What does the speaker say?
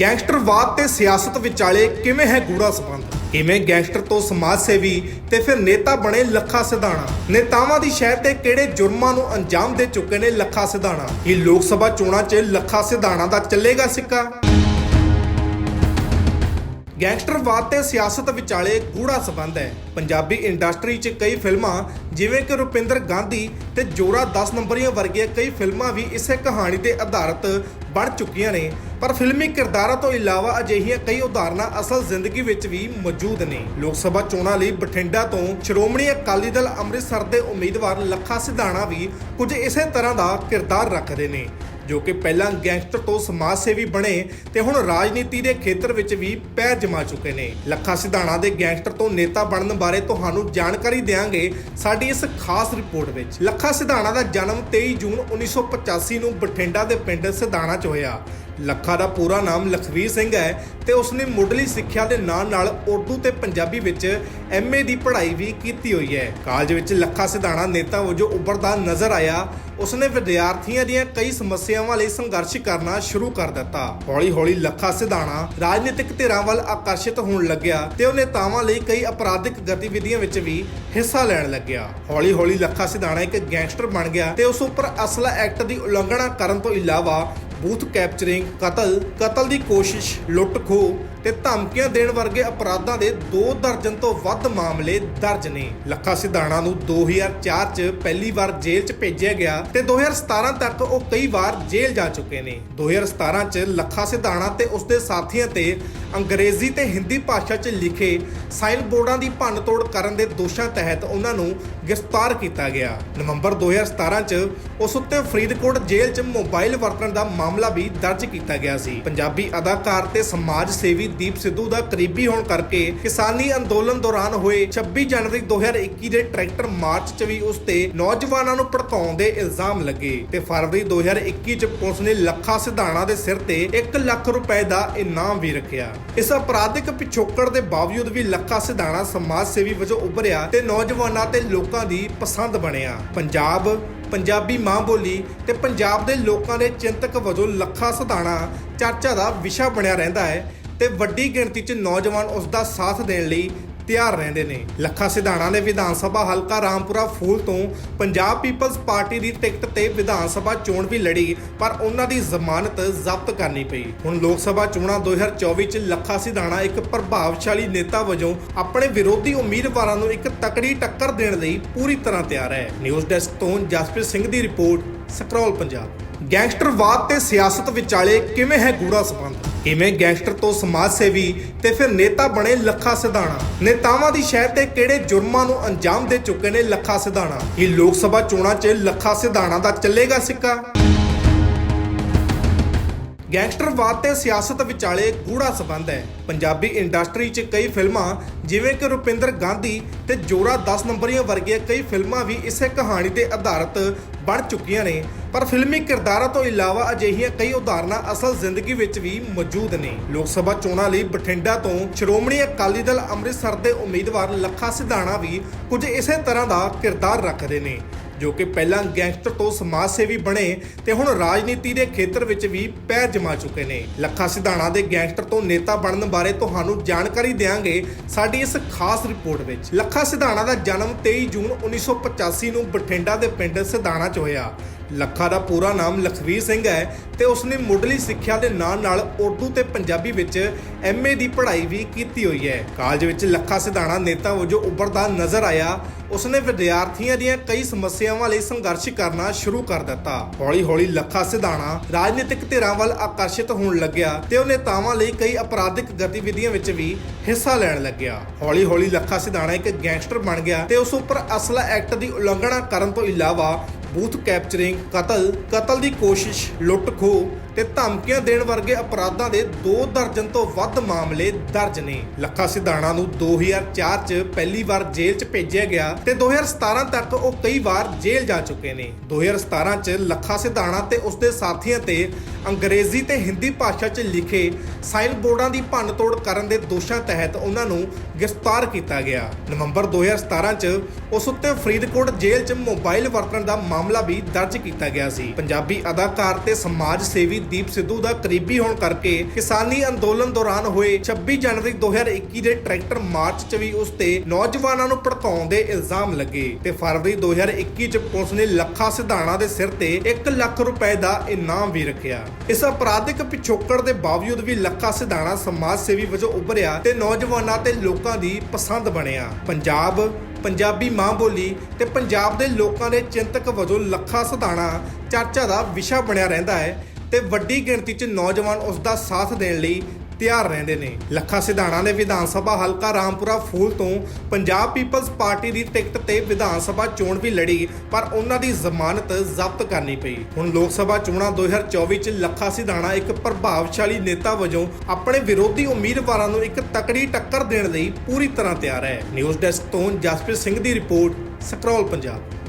ਗੈਂਗਸਟਰਵਾਦ ਤੇ ਸਿਆਸਤ ਵਿਚਾਲੇ ਕਿਵੇਂ ਹੈ ਗੂੜਾ ਸੰਬੰਧ? ਕਿਵੇਂ ਗੈਂਗਸਟਰ ਤੋਂ ਸਮਾਜ ਸੇਵੀ ਤੇ ਫਿਰ ਨੇਤਾ ਬਣੇ ਲੱਖਾ ਸਿਧਾਣਾ? ਨੇਤਾਵਾਂ ਦੀ ਸ਼ਹਿਰ ਤੇ ਕਿਹੜੇ ਜੁਰਮਾਂ ਨੂੰ ਅੰਜਾਮ ਦੇ ਚੁੱਕੇ ਨੇ ਲੱਖਾ ਸਿਧਾਣਾ? ਇਹ ਲੋਕ ਸਭਾ ਚੋਣਾਂ 'ਚ ਲੱਖਾ ਸਿਧਾਣਾ ਦਾ ਚੱਲੇਗਾ ਸਿੱਕਾ। ਗੈਂਗਸਟਰਵਾਦ ਤੇ ਸਿਆਸਤ ਵਿਚਾਲੇ ਗੂੜਾ ਸਬੰਧ ਹੈ। ਪੰਜਾਬੀ ਇੰਡਸਟਰੀ 'ਚ ਕਈ ਫਿਲਮਾਂ, ਜਿਵੇਂ ਕਿ ਰੁਪਿੰਦਰ ਗਾਂਧੀ ਤੇ ਜੋਰਾ 10 ਨੰਬਰੀਆਂ ਵਰਗੀਆਂ ਕਈ ਫਿਲਮਾਂ ਵੀ ਇਸੇ ਕਹਾਣੀ ਤੇ ਆਧਾਰਿਤ ਬਣ ਚੁੱਕੀਆਂ ਨੇ। ਪਰ ਫਿਲਮੀ ਕਿਰਦਾਰਾਂ ਤੋਂ ਇਲਾਵਾ ਅਜਿਹੀਆਂ ਕਈ ਉਦਾਹਰਨਾਂ ਅਸਲ ਜ਼ਿੰਦਗੀ ਵਿੱਚ ਵੀ ਮੌਜੂਦ ਨੇ। ਲੋਕ ਸਭਾ ਚੋਣਾਂ ਲਈ ਬਠਿੰਡਾ ਤੋਂ ਸ਼੍ਰੋਮਣੀ ਅਕਾਲੀ ਦਲ ਅੰਮ੍ਰਿਤਸਰ ਦੇ ਉਮੀਦਵਾਰ ਲੱਖਾ ਸਿਧਾਣਾ ਵੀ ਕੁਝ ਇਸੇ ਤਰ੍ਹਾਂ ਦਾ ਕਿਰਦਾਰ ਰੱਖਦੇ ਨੇ। ਜੋ ਕਿ ਪਹਿਲਾਂ ਗੈਂਗਸਟਰ ਤੋਂ ਸਮਾਜ ਸੇਵੀ ਬਣੇ ਤੇ ਹੁਣ ਰਾਜਨੀਤੀ ਦੇ ਖੇਤਰ ਵਿੱਚ ਵੀ ਪੈਰ ਜਮਾ ਚੁੱਕੇ ਨੇ। ਲੱਖਾ ਸਿਧਾਣਾ ਦੇ ਗੈਂਗਸਟਰ ਤੋਂ ਨੇਤਾ ਬਣਨ ਬਾਰੇ ਤੁਹਾਨੂੰ ਜਾਣਕਾਰੀ ਦੇਵਾਂਗੇ ਸਾਡੀ ਇਸ ਖਾਸ ਰਿਪੋਰਟ ਵਿੱਚ। ਲੱਖਾ ਸਿਧਾਣਾ ਦਾ ਜਨਮ 23 ਜੂਨ 1985 ਨੂੰ ਬਠਿੰਡਾ ਦੇ ਪਿੰਡ ਸਿਧਾਣਾ 'ਚ ਹੋਇਆ। ਲੱਖਾ ਦਾ ਪੂਰਾ ਨਾਮ ਲਖਵੀਰ ਸਿੰਘ ਹੈ ਤੇ ਉਸਨੇ ਮੁੱਢਲੀ ਸਿੱਖਿਆ ਦੇ ਨਾਲ ਨਾਲ ਉਰਦੂ ਤੇ ਪੰਜਾਬੀ ਵਿੱਚ ਐਮਏ ਦੀ ਪੜ੍ਹਾਈ ਵੀ ਕੀਤੀ ਹੋਈ ਹੈ। ਕਾਲਜ ਵਿੱਚ ਲੱਖਾ ਸਿਧਾਣਾ ਨੇਤਾ ਵਜੋਂ ਉੱਭਰਦਾ ਨਜ਼ਰ ਆਇਆ। ਉਸਨੇ ਵਿਦਿਆਰਥੀਆਂ ਦੀਆਂ ਕਈ ਸਮੱਸਿਆਵਾਂ ਲਈ ਸੰਘਰਸ਼ ਕਰਨਾ ਸ਼ੁਰੂ ਕਰ ਦਿੱਤਾ। ਹੌਲੀ-ਹੌਲੀ ਲੱਖਾ ਸਿਧਾਣਾ ਰਾਜਨੀਤਿਕ ਧਿਰਾਂ ਵੱਲ ਆਕਰਸ਼ਿਤ ਹੋਣ ਲੱਗਿਆ ਤੇ ਉਹ ਨੇਤਾਵਾਂ ਲਈ ਕਈ ਅਪਰਾਧਿਕ ਗਤੀਵਿਧੀਆਂ ਵਿੱਚ ਵੀ ਹਿੱਸਾ ਲੈਣ ਲੱਗਿਆ। ਹੌਲੀ-ਹੌਲੀ ਲੱਖਾ ਸਿਧਾਣਾ ਇੱਕ ਗੈਂਗਸਟਰ ਬਣ ਗਿਆ ਤੇ ਉਸ ਉੱਪਰ ਅਸਲਾ ਐਕਟ ਦੀ ਉਲੰਘਣਾ ਕਰਨ ਤੋਂ ਇਲਾਵਾ ਬੂਥ ਕੈਪਚਰਿੰਗ ਕਤਲ ਕਤਲ ਦੀ ਕੋਸ਼ਿਸ਼ ਲੁੱਟ ਖੋ ਤੇ ਧਮਕੀਆਂ ਦੇਣ ਵਰਗੇ ਅਪਰਾਧਾਂ ਦੇ 2 ਦਰਜਨ ਤੋਂ ਵੱਧ ਮਾਮਲੇ ਦਰਜ ਨੇ। ਲੱਖਾ ਸਿਧਾਣਾ ਨੂੰ 2004 ਚ ਪਹਿਲੀ ਵਾਰ ਜੇਲ੍ਹ ਚ ਭੇਜਿਆ ਗਿਆ ਤੇ 2017 ਤੱਕ ਉਹ ਕਈ ਵਾਰ ਜੇਲ੍ਹ ਜਾ ਚੁੱਕੇ ਨੇ। 2017 ਚ ਲੱਖਾ ਸਿਧਾਣਾ ਤੇ ਉਸਦੇ ਸਾਥੀਆਂ ਤੇ ਅੰਗਰੇਜ਼ੀ ਤੇ ਹਿੰਦੀ ਭਾਸ਼ਾ 'ਚ ਲਿਖੇ ਸਾਈਨ ਬੋਰਡਾਂ ਦੀ ਭੰਨਤੋੜ ਕਰਨ ਦੇ ਦੋਸ਼ਾਂ ਤਹਿਤ ਉਹਨਾਂ ਨੂੰ ਗ੍ਰਿਫਤਾਰ ਕੀਤਾ ਗਿਆ। ਨਵੰਬਰ 2017 ਚ ਉਸ ਉੱਤੇ ਫਰੀਦਕੋਟ ਜੇਲ੍ਹ 'ਚ ਮੋਬਾਈਲ ਵਰਤਣ ਦਾ ਮਾਮਲਾ ਵੀ ਦਰਜ ਕੀਤਾ ਗਿਆ ਸੀ। ਪੰਜਾਬੀ ਅਦਾਕਾਰ ਤੇ ਸਮਾਜ ਸੇਵੀ ਦੀਪ ਸਿੱਧੂ ਦਾ ਕਰੀਬੀ ਹੋਣ ਕਰਕੇ ਕਿਸਾਨੀ ਅੰਦੋਲਨ ਦੌਰਾਨ ਹੋਏ 26 ਜਨਵਰੀ 2021 ਦੇ ਟਰੈਕਟਰ ਮਾਰਚ 'ਚ ਵੀ ਉਸ ਤੇ ਨੌਜਵਾਨਾਂ ਨੂੰ ਭੜਕਾਉਣ ਦੇ ਇਲਜ਼ਾਮ ਲੱਗੇ ਤੇ ਫਰਵਰੀ 2021 'ਚ ਪੁਲਿਸ ਨੇ ਲੱਖਾ ਸਿਧਾਣਾ ਦੇ ਸਿਰ ਤੇ 1 ਲੱਖ ਰੁਪਏ ਦਾ ਇਨਾਮ ਵੀ ਰੱਖਿਆ। ਇਸ ਅਪਰਾਧਿਕ ਪਿਛੋਕੜ ਦੇ ਬਾਵਜੂਦ ਵੀ ਲੱਖਾ ਸਿਧਾਣਾ ਸਮਾਜ ਸੇਵੀ ਵਜੋਂ ਉੱਭਰਿਆ ਤੇ ਨੌਜਵਾਨਾਂ ਤੇ ਲੋਕਾਂ ਦੀ ਪਸੰਦ ਬਣਿਆ। ਪੰਜਾਬ, ਪੰਜਾਬੀ ਮਾਂ ਬੋਲੀ ਤੇ ਪੰਜਾਬ ਦੇ ਲੋਕਾਂ ਦੇ ਚਿੰਤਕ ਵਜੋਂ ਲੱਖਾ ਸਿਧਾਣਾ ਚਰਚਾ ਦਾ ਵਿਸ਼ਾ ਬਣਿਆ ਰਹਿੰਦਾ ਹੈ। ਤੇ ਵੱਡੀ ਗਿਣਤੀ 'ਚ ਨੌਜਵਾਨ ਉਸ ਦਾ ਸਾਥ ਦੇਣ ਲਈ ਤਿਆਰ ਰਹਿੰਦੇ ਨੇ। ਲੱਖਾ ਸਿਧਾਣਾ ਨੇ ਵਿਧਾਨ ਸਭਾ ਹਲਕਾ ਰਾਮਪੁਰਾ ਫੂਲ ਤੋਂ ਪੰਜਾਬ ਪੀਪਲਜ਼ ਪਾਰਟੀ ਦੀ ਟਿਕਟ ਤੇ ਵਿਧਾਨ ਸਭਾ ਚੋਣ ਵੀ ਲੜੀ, ਪਰ ਉਹਨਾਂ ਦੀ ਜ਼ਮਾਨਤ ਜ਼ਬਤ ਕਰਨੀ ਪਈ। ਹੁਣ ਲੋਕ ਸਭਾ ਚੋਣਾਂ 2024 ਚ ਲੱਖਾ ਸਿਧਾਣਾ ਇੱਕ ਪ੍ਰਭਾਵਸ਼ਾਲੀ ਨੇਤਾ ਵਜੋਂ ਆਪਣੇ ਵਿਰੋਧੀ ਉਮੀਦਵਾਰਾਂ ਨੂੰ ਇੱਕ ਤਕੜੀ ਟੱਕਰ ਦੇਣ ਲਈ ਪੂਰੀ ਤਰ੍ਹਾਂ ਤਿਆਰ ਹੈ। ਨਿਊਜ਼ ਡੈਸਕ ਤੋਂ ਜਸਪ੍ਰੀਤ ਸਿੰਘ ਦੀ ਰਿਪੋਰਟ, ਸਕਰੋਲ ਪੰਜਾਬ। ਗੈਂਗਸਟਰਵਾਦ ਤੇ ਸਿਆਸਤ ਵਿਚਾਲੇ ਕਿਵੇਂ ਹੈ ਗੂੜਾ ਸੰਬੰਧ? ਇਵੇਂ ਗੈਂਗਸਟਰ ਤੋਂ ਸਮਾਜ ਸੇਵੀ ਤੇ ਫਿਰ ਨੇਤਾ ਬਣੇ ਲੱਖਾ ਸਿਧਾਣਾ। ਨੇਤਾਵਾਂ ਦੀ ਸ਼ਹਿਰ ਤੇ ਕਿਹੜੇ ਜੁਰਮਾਂ ਨੂੰ ਅੰਜਾਮ ਦੇ ਚੁੱਕੇ ਨੇ ਲੱਖਾ ਸਿਧਾਣਾ। ਇਹ ਲੋਕ ਸਭਾ ਚੋਣਾਂ 'ਚ ਲੱਖਾ ਸਿਧਾਣਾ ਦਾ ਚੱਲੇਗਾ ਸਿੱਕਾ। ਗੈਂਗਸਟਰਵਾਦ ਤੇ ਸਿਆਸਤ ਵਿਚਾਲੇ ਗੂੜਾ ਸਬੰਧ ਹੈ। ਪੰਜਾਬੀ ਇੰਡਸਟਰੀ 'ਚ ਕਈ ਫਿਲਮਾਂ, ਜਿਵੇਂ ਕਿ ਰੁਪਿੰਦਰ ਗਾਂਧੀ ਤੇ ਜੋਰਾ 10 ਨੰਬਰੀਆਂ ਵਰਗੀਆਂ ਕਈ ਫਿਲਮਾਂ ਵੀ ਇਸੇ ਕਹਾਣੀ ਤੇ ਆਧਾਰਿਤ ਬਣ ਚੁੱਕੀਆਂ ਨੇ। ਪਰ ਫਿਲਮੀ ਕਿਰਦਾਰਾਂ ਤੋਂ ਇਲਾਵਾ ਅਜਿਹੀਆਂ ਕਈ ਉਦਾਹਰਨਾਂ ਅਸਲ ਜ਼ਿੰਦਗੀ ਵਿੱਚ ਵੀ ਮੌਜੂਦ ਨੇ। ਲੋਕ ਸਭਾ ਚੋਣਾਂ ਲਈ ਬਠਿੰਡਾ ਤੋਂ ਸ਼੍ਰੋਮਣੀ ਅਕਾਲੀ ਦਲ ਅੰਮ੍ਰਿਤਸਰ ਦੇ ਉਮੀਦਵਾਰ ਲੱਖਾ ਸਿਧਾਣਾ ਵੀ ਕੁਝ ਇਸੇ ਤਰ੍ਹਾਂ ਦਾ ਕਿਰਦਾਰ ਰੱਖਦੇ ਨੇ। ਜੋ ਕਿ ਪਹਿਲਾਂ ਗੈਂਗਸਟਰ ਤੋਂ ਸਮਾਜ ਸੇਵੀ ਬਣੇ ਤੇ ਹੁਣ ਰਾਜਨੀਤੀ ਦੇ ਖੇਤਰ ਵਿੱਚ ਵੀ ਪੈਰ ਜਮਾ ਚੁੱਕੇ ਨੇ। ਲੱਖਾ ਸਿਧਾਣਾ ਦੇ ਗੈਂਗਸਟਰ ਤੋਂ ਨੇਤਾ ਬਣਨ ਬਾਰੇ ਤੁਹਾਨੂੰ ਜਾਣਕਾਰੀ ਦੇਵਾਂਗੇ ਸਾਡੀ ਇਸ ਖਾਸ ਰਿਪੋਰਟ ਵਿੱਚ। ਲੱਖਾ ਸਿਧਾਣਾ ਦਾ ਜਨਮ 23 ਜੂਨ 1985 ਨੂੰ ਬਠਿੰਡਾ ਦੇ ਪਿੰਡ ਸਿਧਾਣਾ 'ਚ ਹੋਇਆ। ਲੱਖਾ ਦਾ ਪੂਰਾ ਨਾਮ ਲਖਵੀਰ ਸਿੰਘ ਹੈ ਤੇ ਉਸਨੇ ਮੁੱਢਲੀ ਸਿੱਖਿਆ ਦੇ ਨਾਲ ਨਾਲ ਉਰਦੂ ਤੇ ਪੰਜਾਬੀ ਵਿੱਚ ਐਮਏ ਦੀ ਪੜ੍ਹਾਈ ਵੀ ਕੀਤੀ ਹੋਈ ਹੈ। ਕਾਲਜ ਵਿੱਚ ਲੱਖਾ ਸਿਧਾਣਾ ਨੇਤਾ ਵਜੋਂ ਉੱਭਰਦਾ ਨਜ਼ਰ ਆਇਆ। ਉਸਨੇ ਵਿਦਿਆਰਥੀਆਂ ਦੀਆਂ ਕਈ ਸਮੱਸਿਆਵਾਂ ਲਈ ਸੰਘਰਸ਼ ਕਰਨਾ ਸ਼ੁਰੂ ਕਰ ਦਿੱਤਾ। ਹੌਲੀ-ਹੌਲੀ ਲੱਖਾ ਸਿਧਾਣਾ ਰਾਜਨੀਤਿਕ ਧਿਰਾਂ ਵੱਲ ਆਕਰਸ਼ਿਤ ਹੋਣ ਲੱਗਿਆ ਤੇ ਉਹ ਨੇਤਾਵਾਂ ਲਈ ਕਈ ਅਪਰਾਧਿਕ ਗਤੀਵਿਧੀਆਂ ਵਿੱਚ ਵੀ ਹਿੱਸਾ ਲੈਣ ਲੱਗਿਆ। ਹੌਲੀ-ਹੌਲੀ ਲੱਖਾ ਸਿਧਾਣਾ ਇੱਕ ਗੈਂਗਸਟਰ ਬਣ ਗਿਆ ਤੇ ਉਸ ਉੱਪਰ ਅਸਲਾ ਐਕਟ ਦੀ ਉਲੰਘਣਾ ਕਰਨ ਤੋਂ ਇਲਾਵਾ ਬੂਥ ਕੈਪਚਰਿੰਗ ਕਤਲ ਕਤਲ ਦੀ ਕੋਸ਼ਿਸ਼ ਲੁੱਟ ਖੋ ਤੇ ਧਮਕੀਆਂ ਦੇਣ ਵਰਗੇ ਅਪਰਾਧਾਂ ਦੇ 2 ਦਰਜਨ ਤੋਂ ਵੱਧ ਮਾਮਲੇ ਦਰਜ ਨੇ। ਲੱਖਾ ਸਿਧਾਣਾ ਨੂੰ 2004 ਚ ਪਹਿਲੀ ਵਾਰ ਜੇਲ੍ਹ ਚ ਭੇਜਿਆ ਗਿਆ ਤੇ 2017 ਤੱਕ ਉਹ ਕਈ ਵਾਰ ਜੇਲ੍ਹ ਜਾ ਚੁੱਕੇ ਨੇ। 2017 ਚ ਲੱਖਾ ਸਿਧਾਣਾ ਤੇ ਉਸਦੇ ਸਾਥੀਆਂ ਤੇ ਅੰਗਰੇਜ਼ੀ ਤੇ ਹਿੰਦੀ ਭਾਸ਼ਾ 'ਚ ਲਿਖੇ ਸਾਈਨ ਬੋਰਡਾਂ ਦੀ ਭੰਨਤੋੜ ਕਰਨ ਦੇ ਦੋਸ਼ਾਂ ਤਹਿਤ ਉਹਨਾਂ ਨੂੰ ਗ੍ਰਿਫਤਾਰ ਕੀਤਾ ਗਿਆ। ਨਵੰਬਰ 2017 ਚ ਉਸ ਉੱਤੇ ਫਰੀਦਕੋਟ ਜੇਲ੍ਹ 'ਚ ਮੋਬਾਈਲ ਵਰਤਣ ਦਾ ਮਾਮਲਾ ਵੀ ਦਰਜ ਕੀਤਾ ਗਿਆ ਸੀ। ਪੰਜਾਬੀ ਅਦਾਕਾਰ ਤੇ ਸਮਾਜ ਸੇਵੀ ਦੀਪ ਸਿੱਧੂ ਦਾ ਕਰੀਬੀ ਹੋਣ ਕਰਕੇ ਕਿਸਾਨੀ ਅੰਦੋਲਨ ਦੌਰਾਨ ਹੋਏ 26 ਜਨਵਰੀ 2021 ਦੇ ਟਰੈਕਟਰ ਮਾਰਚ 'ਚ ਵੀ ਉਸ ਤੇ ਨੌਜਵਾਨਾਂ ਨੂੰ ਭੜਕਾਉਣ ਦੇ ਇਲਜ਼ਾਮ ਲੱਗੇ ਤੇ ਫਰਵਰੀ 2021 'ਚ ਪੁਲਿਸ ਨੇ ਲੱਖਾ ਸਿਧਾਣਾ ਦੇ ਸਿਰ ਤੇ 1 ਲੱਖ ਰੁਪਏ ਦਾ ਇਨਾਮ ਵੀ ਰੱਖਿਆ। ਇਸ ਅਪਰਾਧਿਕ ਪਿਛੋਕੜ ਦੇ ਬਾਵਜੂਦ ਵੀ ਲੱਖਾ ਸਿਧਾਣਾ ਸਮਾਜ ਸੇਵੀ ਵਜੋਂ ਉੱਭਰਿਆ ਤੇ ਨੌਜਵਾਨਾਂ ਤੇ ਲੋਕਾਂ ਦੀ ਪਸੰਦ ਬਣਿਆ। ਪੰਜਾਬ, ਪੰਜਾਬੀ ਮਾਂ ਬੋਲੀ ਤੇ ਪੰਜਾਬ ਦੇ ਲੋਕਾਂ ਦੇ ਚਿੰਤਕ ਵਜੋਂ ਲੱਖਾ ਸਿਧਾਣਾ ਚਰਚਾ ਦਾ ਵਿਸ਼ਾ ਬਣਿਆ ਰਹਿੰਦਾ ਹੈ। ਤੇ ਵੱਡੀ ਗਿਣਤੀ 'ਚ ਨੌਜਵਾਨ ਉਸ ਦਾ ਸਾਥ ਦੇਣ ਲਈ ਤਿਆਰ ਰਹਿੰਦੇ ਨੇ। ਲੱਖਾ ਸਿਧਾਣਾ ਨੇ ਵਿਧਾਨ ਸਭਾ ਹਲਕਾ ਰਾਮਪੁਰਾ ਫੂਲ ਤੋਂ ਪੰਜਾਬ ਪੀਪਲਜ਼ ਪਾਰਟੀ ਦੀ ਟਿਕਟ ਤੇ ਵਿਧਾਨ ਸਭਾ ਚੋਣ ਵੀ ਲੜੀ, ਪਰ ਉਹਨਾਂ ਦੀ ਜ਼ਮਾਨਤ ਜ਼ਬਤ ਕਰਨੀ ਪਈ। ਹੁਣ ਲੋਕ ਸਭਾ ਚੋਣਾਂ 2024 ਚ ਲੱਖਾ ਸਿਧਾਣਾ ਇੱਕ ਪ੍ਰਭਾਵਸ਼ਾਲੀ ਨੇਤਾ ਵਜੋਂ ਆਪਣੇ ਵਿਰੋਧੀ ਉਮੀਦਵਾਰਾਂ ਨੂੰ ਇੱਕ ਤਕੜੀ ਟੱਕਰ ਦੇਣ ਲਈ ਪੂਰੀ ਤਰ੍ਹਾਂ ਤਿਆਰ ਹੈ। ਨਿਊਜ਼ ਡੈਸਕ ਤੋਂ ਜਸਪ੍ਰੀਤ ਸਿੰਘ ਦੀ ਰਿਪੋਰਟ, ਸਕਰੋਲ ਪੰਜਾਬ।